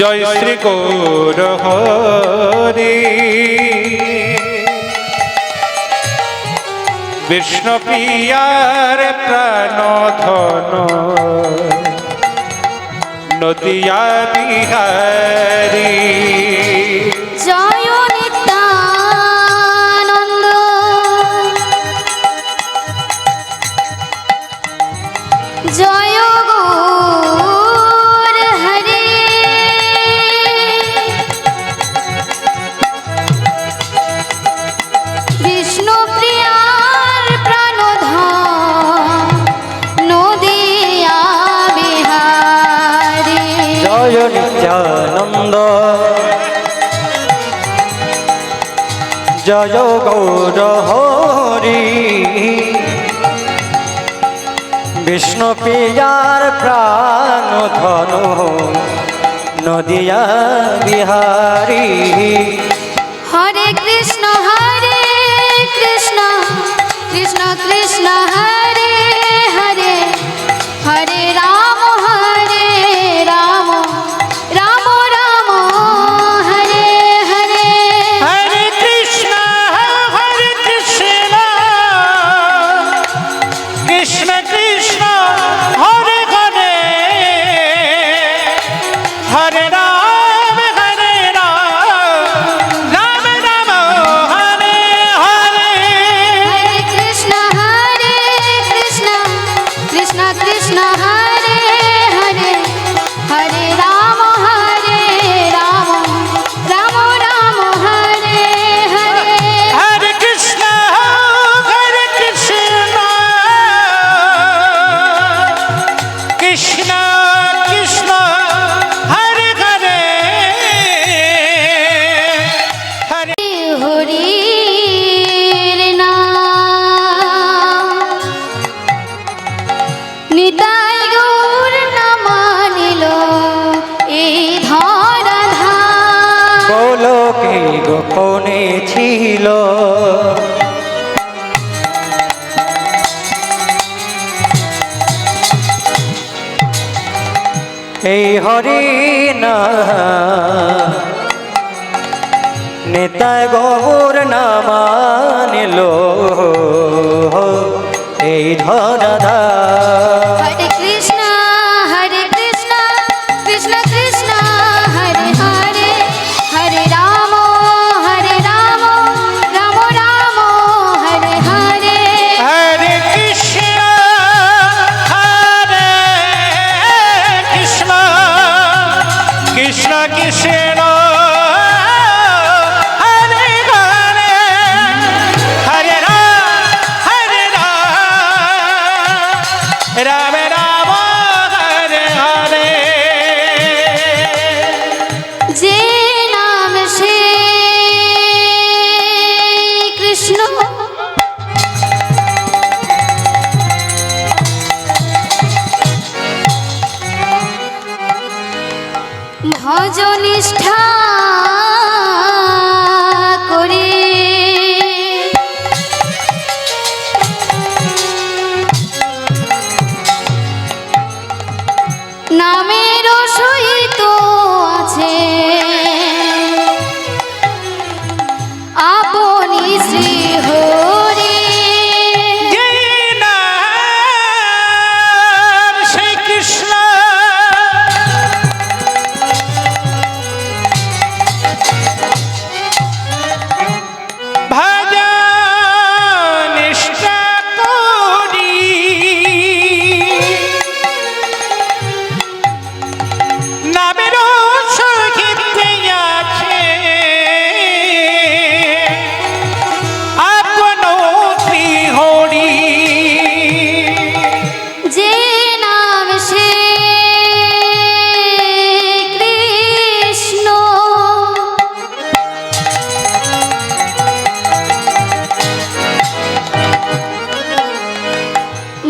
জয় শ্রী গৌর হরি বিষ্ণু পিয়ার প্রাণ নদিয়া বিহারী। নিত্যানন্দ জয় গৌর হরি। বিষ্ণু পিয়ার প্রাণ ধন নদিয়া বিহারী। হরে কৃষ্ণ হরে কৃষ্ণ কৃষ্ণ কৃষ্ণ, হরে মনে ছিল এই হরি না নেতা গৌর না এই ধরা ভজনিষ্ঠা।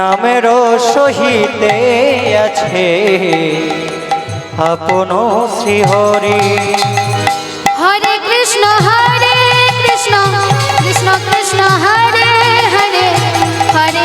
নামের সহিতে আছে আপন শ্রীহরি। হরে কৃষ্ণ হরে কৃষ্ণ কৃষ্ণ কৃষ্ণ হরে হরে। হরে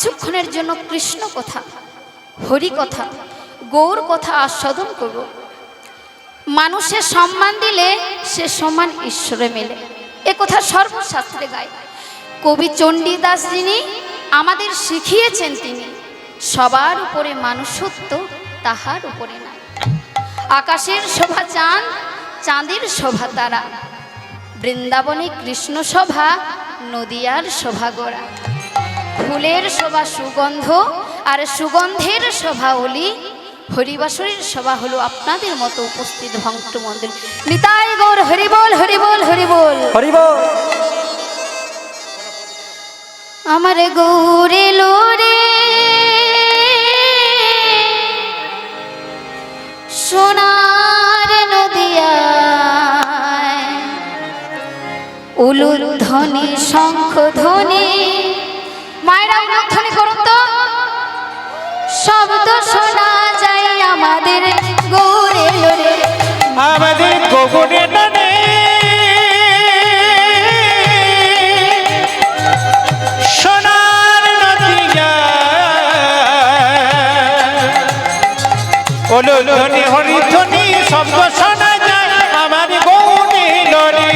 কিছুক্ষণের জন্য কৃষ্ণ কথা, হরি কথা, গৌর কথা আস্বাদন করব। মানুষের সম্মান দিলে সে সমান ঈশ্বরে মেলে। এ কথা সর্বশাস্ত্রে গায়। কবি চণ্ডীদাস যিনি, আমাদের শিখিয়েছেন তিনি, সবার উপরে মানুষত্ব তাহার উপরে না আকাশের শোভা চাঁদ, চাঁদের শোভা তারা। বৃন্দাবনে কৃষ্ণ শোভা নদিয়ার শোভা গোড়া। ফুলের শোভা সুগন্ধ আর সুগন্ধের শোভা অলি। হরিবাসরের সভা হলো আপনাদের মতো উপস্থিত ভক্ত মন্দির নিতাই গৌর হরিবল হরিবল হরিবল। হরিব আমার গৌরে লোরে সোনার নদিয়া উলুর ধ্বনি শঙ্খ ধ্বনি মায়েরা উলুর করুন তো শব্দ শোনা যায় আমাদের গৌরে লোরে। আমাদের গোবরে ননে সোনার ধ্বনি, শব্দ শোনা যায় আমার গৌনে লরে।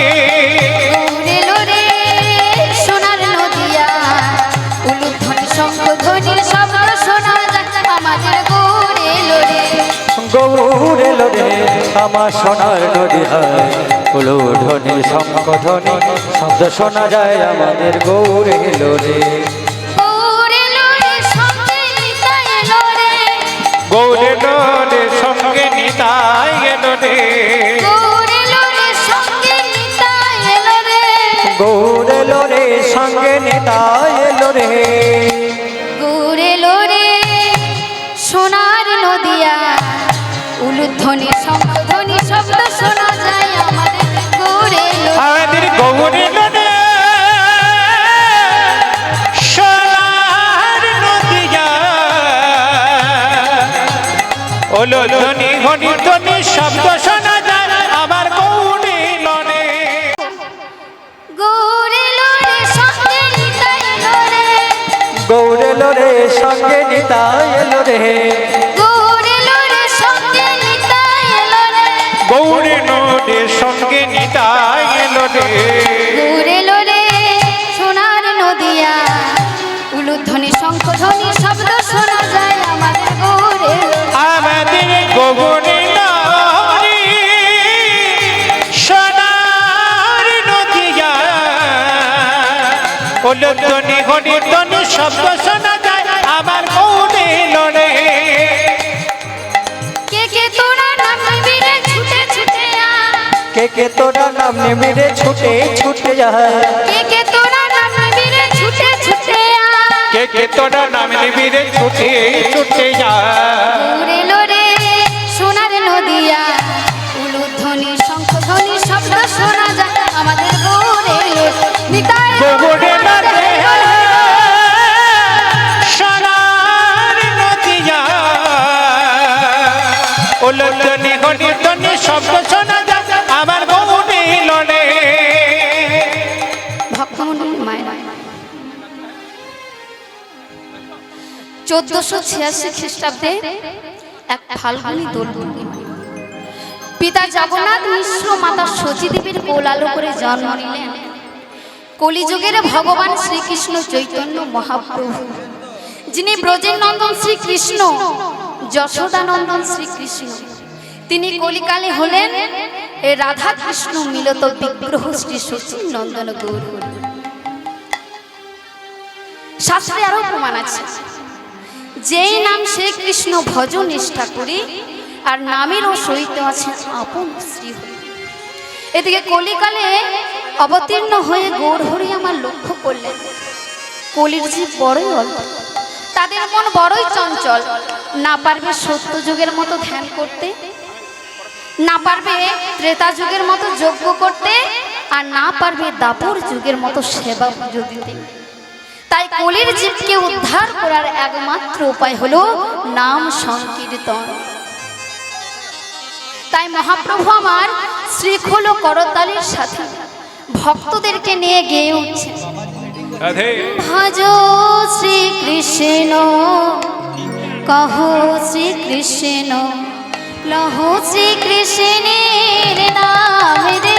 গৌরে লোরে আমার সোনার নদী হয়। উলু ধ্বনি শঙ্খ ধ্বনি শব্দ শোনা যায় আমাদের গৌরে লোরে গৌরে লোরে সঙ্গে নিতাই লোরে গৌরে লরে সঙ্গে নিতাই গেল রে গৌরে। লোরে সঙ্গে ধ্বনি ঘনি ধ্বনি শব্দ শোনা যায় লোরে সঙ্গে নিতাই গৌরে লোরে সঙ্গে সঙ্গে নিতাই নদে সঙ্গে শঙ্খধ্বনি শব্দ শোনা যায় আমাদের ঘুরে আমাদের সোনার নদিয়া। উলুধ্বনি শব্দ শোনা যায় আমার মনে লড়ে। কে কে তোরা নাম নিবি ছুটে ছুটে আয়। কে কে তোরা নাম নেবে ছুটে ছুটে যায় কে কে আয় কে কে তোরা নাম নিবি রে, ছুটে ছুটে যা। ঘুরে লোরে, সোনার নদিয়া। উলুধ্বনি, শঙ্খধ্বনি, শব্দ শোনা যায় আমাদের ঘুরে নিতাই চোদ্দশো ছিয়াশি খ্রিস্টাব্দে এক ফাল্গুনি দোল। পিতা জগন্নাথ মিশ্র মাতা সতীদেবীর কোলালো করে জন্ম নিলেন। কলিযুগের ভগবান শ্রীকৃষ্ণ চৈতন্য মহাপ্রভু, যিনি ব্রজের শ্রীকৃষ্ণ, যশোদানন্দন শ্রীকৃষ্ণ। তিনি কলিকালে হলেন রাধা কৃষ্ণ মিলত বিগ্রহ শ্রী সচিন নন্দন গৌর। শাস্ত্রে আরও প্রমাণ আছে। যেই নাম সে কৃষ্ণ ভজ নিষ্ঠা করি, আর নামেরও সহিত আছে আপন শ্রী এদিকে কলিকালে অবতীর্ণ হয়ে গৌর হরি আমার লক্ষ্য করলেন। কলির জীব বড়ই অল্প তাদের মন বড়ই চঞ্চল। না পারবে সত্য যুগের মতো ধ্যান করতে, না পারবে ত্রেতা যুগের মতো যজ্ঞ করতে, আর না পারবে দাপর যুগের মতো সেবা পুজো দিতে। তাই কলির জীবকে উদ্ধার করার একমাত্র উপায় হলো নাম সংকীর্তন। তাই মহাপ্রভু আমার শ্রীখোল করতালির সাথে ভক্তদেরকে নিয়ে গেয়ে উঠছে ভজ শ্রীকৃষ্ণ কহ শ্রীকৃষ্ণ লহ শ্রীকৃষ্ণের নাম রে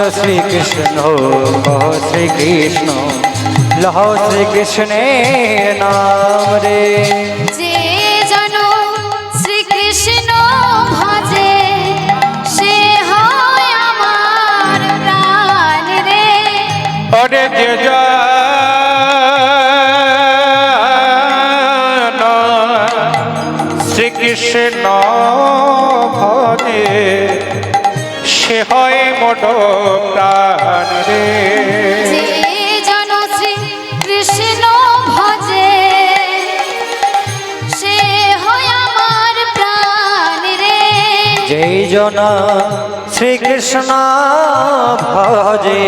ভজ শ্রীকৃষ্ণ কহ শ্রীকৃষ্ণ লহ শ্রীকৃষ্ণের নাম রে যে জন শ্রীকৃষ্ণ ভজে।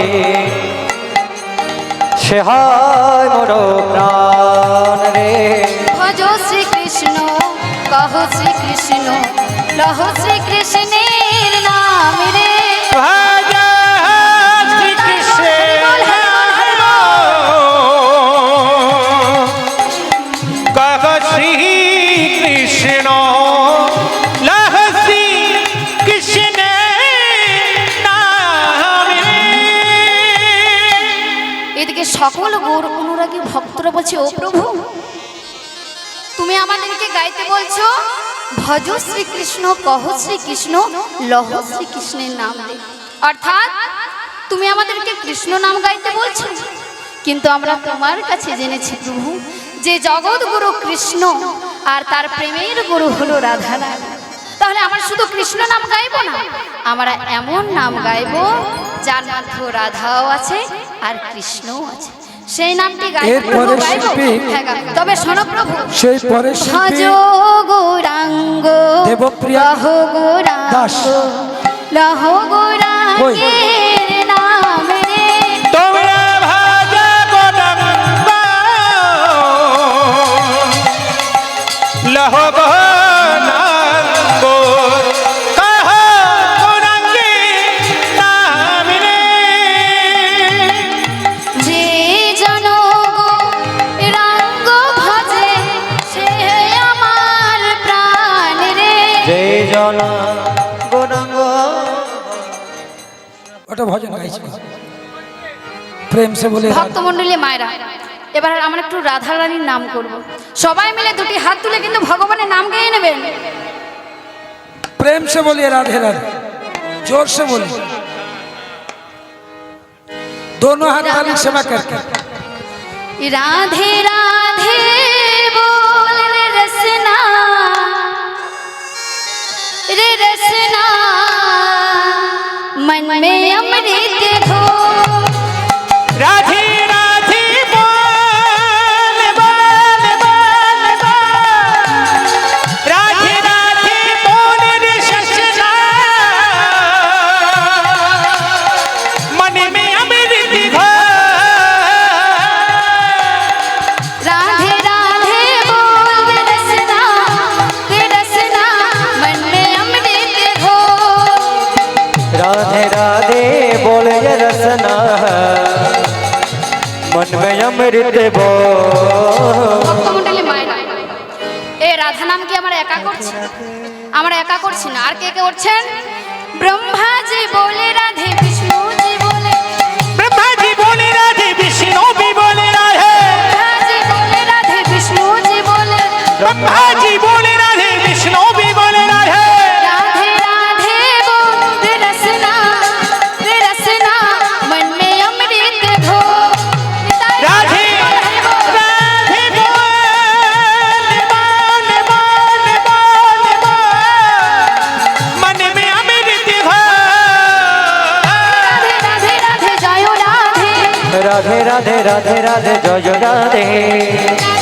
সে হয় মোর প্রাণ রে। ভজ শ্রীকৃষ্ণ কহ শ্রীকৃষ্ণ লহ শ্রীকৃষ্ণের নাম রে। এদিকে সকল গৌর অনুরাগী ভক্তরা বলছে, ও প্রভু, তুমি আমাদেরকে গাইতে বলছো, ভজ শ্রীকৃষ্ণ, কহ শ্রীকৃষ্ণ, লহ শ্রীকৃষ্ণের নাম অর্থাৎ, তুমি আমাদেরকে কৃষ্ণ নাম গাইতে বলছো, কিন্তু আমরা তোমার কাছে জেনেছি প্রভু, যে জগৎ গুরু কৃষ্ণ আর তার প্রেমের গুরু হলো রাধা তাহলে আমরা শুধু কৃষ্ণ নাম গাইব না, আমরা এমন নাম গাইব, যার মধ্যে রাধাও আছে আর কৃষ্ণও আছে। সেই নামটি এরপরে শিল্পী হ্যাঁ, তবে শোনো প্রভু। সেই পরে শিল্পী গৌরাঙ্গ। দেবপ্রিয়া হো গৌরাঙ্গ। দাস। লহ গৌরাঙ্গের নামে। লহ গৌরাঙ্গ। প্রেম সে বলে মায়েরা এবার আমরা একটু রাধা রানীর নাম করব। সবাই মিলে দুটি হাত তুলে কিন্তু ভগবানের নাম গেয়ে নেবেন। প্রেম সে বলে রাধে রাধে। जोर से राधे राधे में अमृत घो রাধা নাম কি আমরা একা করছি? আমার একা করছি না। আর কে কে করছেন? ব্রহ্মাজি বলে রাধে বিষ্ণুজি বলে। ব্রহ্মাজি বলে রাধে বিষ্ণু বলে ব্রহ্মাজি বলে রাধে বিষ্ণুজি বলে। ব্রহ্মাজি राधे राधे जय राधे राधे राधे